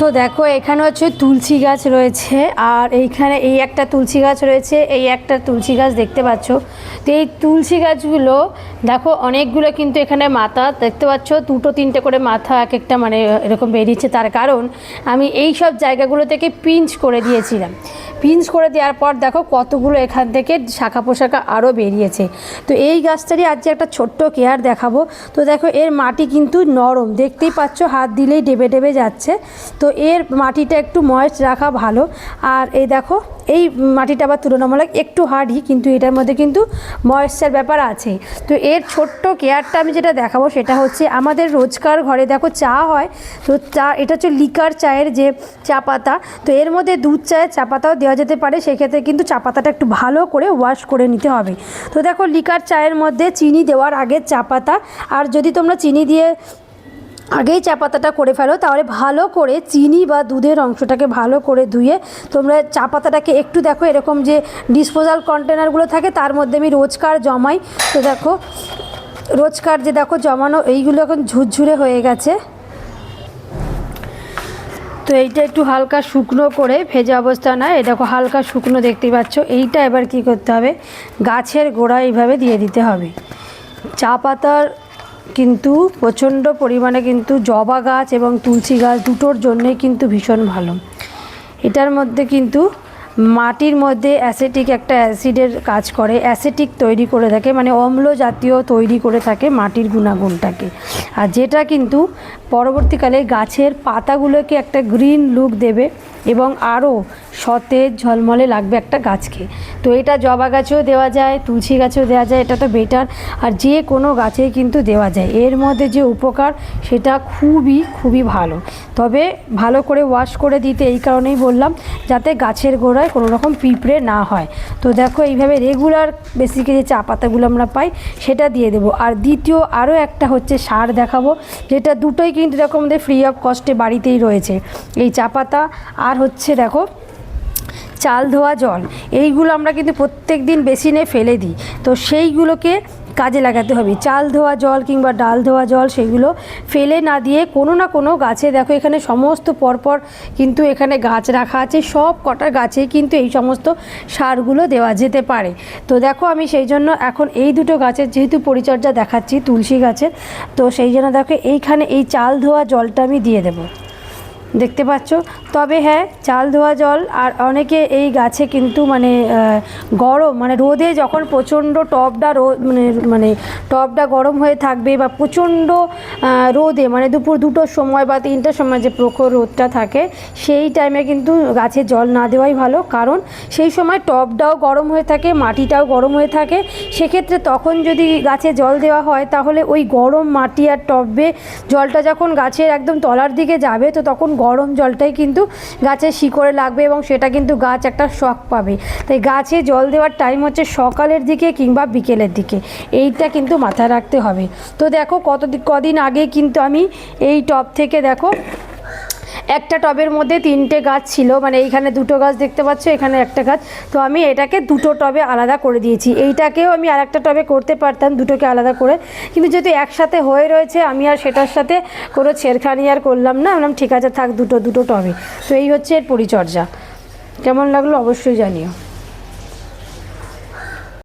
তো দেখো, এখানে হচ্ছে তুলসী গাছ রয়েছে, আর এইখানে এই একটা তুলসী গাছ রয়েছে, এই একটা তুলসী গাছ দেখতে পাচ্ছ। তো এই তুলসী গাছগুলো, দেখো, অনেকগুলো কিন্তু এখানে মাথা দেখতে পাচ্ছ, দুটো তিনটে করে মাথা এক একটা মানে এরকম বেরিয়েছে তার কারণ আমি এই সব জায়গাগুলো থেকে পিঞ্চ করে দিয়েছিলাম। পিঞ্চ করে দেওয়ার পর দেখো, কতগুলো এখান থেকে শাখা পোশাখা আরও বেরিয়েছে। তো এই গাছটারই আজকে একটা ছোট্ট কেয়ার দেখাবো। তো দেখো, এর মাটি কিন্তু নরম, দেখতেই পাচ্ছ, হাত দিলেই ডেবে ডেবে যাচ্ছে। তো এর মাটিটা একটু ময়েস্ট রাখা ভালো। আর এই দেখো, এই মাটিটা আবার তুলনামূলক একটু হার্ডই কিন্তু এটার মধ্যে কিন্তু ময়েশ্চার ব্যাপার আছে। তো এর ছোট্ট কেয়ারটা আমি যেটা দেখাবো, সেটা হচ্ছে আমাদের রোজকার ঘরে দেখো চা হয়, তো চা, এটা হচ্ছে লিকার চায়ের যে চা পাতা। তো এর মধ্যে দুধ চায়ের চা পাতাও দেওয়া যেতে পারে, সেক্ষেত্রে কিন্তু চা পাতাটা একটু ভালো করে ওয়াশ করে নিতে হবে। তো দেখো, লিকার চায়ের মধ্যে চিনি দেওয়ার আগে চা পাতা, আর যদি তোমরা চিনি দিয়ে আগেই চা পাতাটা করে ফেলো, তাহলে ভালো করে চিনি বা দুধের অংশটাকে ভালো করে ধুয়ে তোমরা চা পাতাটাকে একটু দেখো, এরকম যে ডিসপোজাল কন্টেনারগুলো থাকে, তার মধ্যে আমি রোজকার জমাই। তো দেখো, রোজকার যে দেখো জমানো, এইগুলো এখন ঝুরঝুরে হয়ে গেছে। তো এইটা একটু হালকা শুকনো করে ভেজা অবস্থা নয় এটা হালকা শুকনো দেখতেই পাচ্ছ। এইটা এবার কি করতে হবে, গাছের গোড়া এইভাবে দিয়ে দিতে হবে। চা পাতার কিন্তু প্রচণ্ড পরিমাণে কিন্তু জবা গাছ এবং তুলসী গাছ দুটোর জন্যই কিন্তু ভীষণ ভালো। এটার মধ্যে কিন্তু মাটির মধ্যে অ্যাসিটিক একটা অ্যাসিডের কাজ করে, অ্যাসেটিক তৈরি করে থাকে মানে অম্ল জাতীয় তৈরি করে থাকে মাটির গুণাগুণটাকে। আর যেটা কিন্তু পরবর্তীকালে গাছের পাতাগুলোকে একটা গ্রিন লুক দেবে এবং আরও সতেজ ঝলমলে লাগবে একটা গাছকে। তো এটা জবা গাছেও দেওয়া যায়, তুলসী গাছেও দেওয়া যায়, এটা তো বেটার আর যে কোনো গাছেই কিন্তু দেওয়া যায়। এর মধ্যে যে উপকার, সেটা খুবই খুবই ভালো। তবে ভালো করে ওয়াশ করে দিতে এই কারণেই বললাম, যাতে গাছের গোড়ায় কোনো রকম পিঁপড়ে না হয়। তো দেখো, এইভাবে রেগুলার বেসিক্যালি চা পাতাগুলো আমরা পাই, সেটা দিয়ে দেবো। আর দ্বিতীয় আরও একটা হচ্ছে সার দেখাবো, যেটা দুটোই কিন্তু এরকম আমাদের ফ্রি অফ কস্টে বাড়িতেই রয়েছে। এই চা পাতা আর হচ্ছে দেখো, চাল ধোয়া জল, এইগুলো আমরা কিন্তু প্রত্যেক দিন বেসিনে ফেলে দিই। তো সেইগুলোকে কাজে লাগাতে হবে। চাল ধোয়া জল কিংবা ডাল ধোয়া জল সেগুলো ফেলে না দিয়ে কোনো না কোনো গাছে দেখো, এখানে সমস্ত পরপর কিন্তু এখানে গাছ রাখা আছে। সব কটা গাছে কিন্তু এই সমস্ত সারগুলো দেওয়া যেতে পারে। তো দেখো আমি সেই জন্য এখন এই দুটো গাছের যেহেতু পরিচর্যা দেখাচ্ছি, তুলসী গাছের, তো সেই জন্য দেখো এইখানে এই চাল ধোয়া জলটা আমি দিয়ে দেবো। দেখতে পাচ্ছ। তবে হ্যাঁ চাল ধোয়া জল আর অনেকে এই গাছে কিন্তু মানে গরম মানে রোদে যখন প্রচণ্ড টবটা রোদ মানে মানে টবটা গরম হয়ে থাকবে বা প্রচণ্ড রোদে মানে দুপুর দুটোর সময় বা তিনটার সময় যে প্রখর রোদটা থাকে, সেই টাইমে কিন্তু গাছে জল না দেওয়াই ভালো। কারণ সেই সময় টবটাও গরম হয়ে থাকে, মাটিটাও গরম হয়ে থাকে। সেক্ষেত্রে তখন যদি গাছে জল দেওয়া হয়, তাহলে ওই গরম মাটি আর টবে জলটা যখন গাছের একদম তলার দিকে যাবে, তো তখন গরম জলটাই কিন্তু গাছে শিকড়ে লাগবে এবং সেটা কিন্তু গাছ একটা শখ পাবে। তাই গাছে জল দেওয়ার টাইম হচ্ছে সকালের দিকে কিংবা বিকেলের দিকে। এইটা কিন্তু মাথায় রাখতে হবে। তো দেখো কত কদিন আগে কিন্তু আমি এই টপ থেকে দেখো একটা টবের মধ্যে তিনটে গাছ ছিল মানে এইখানে দুটো গাছ দেখতে পাচ্ছ, এখানে একটা গাছ। তো আমি এটাকে দুটো টবে আলাদা করে দিয়েছি। এইটাকেও আমি আর একটা টবে করতে পারতাম, দুটোকে আলাদা করে। কিন্তু যেহেতু একসাথে হয়ে রয়েছে, আমি আর সেটার সাথে কোনো ছেড়খানি আর করলাম না। বললাম, ঠিক আছে, থাক দুটো দুটো টবে। তো এই হচ্ছে এর পরিচর্যা। কেমন লাগল অবশ্যই জানিও।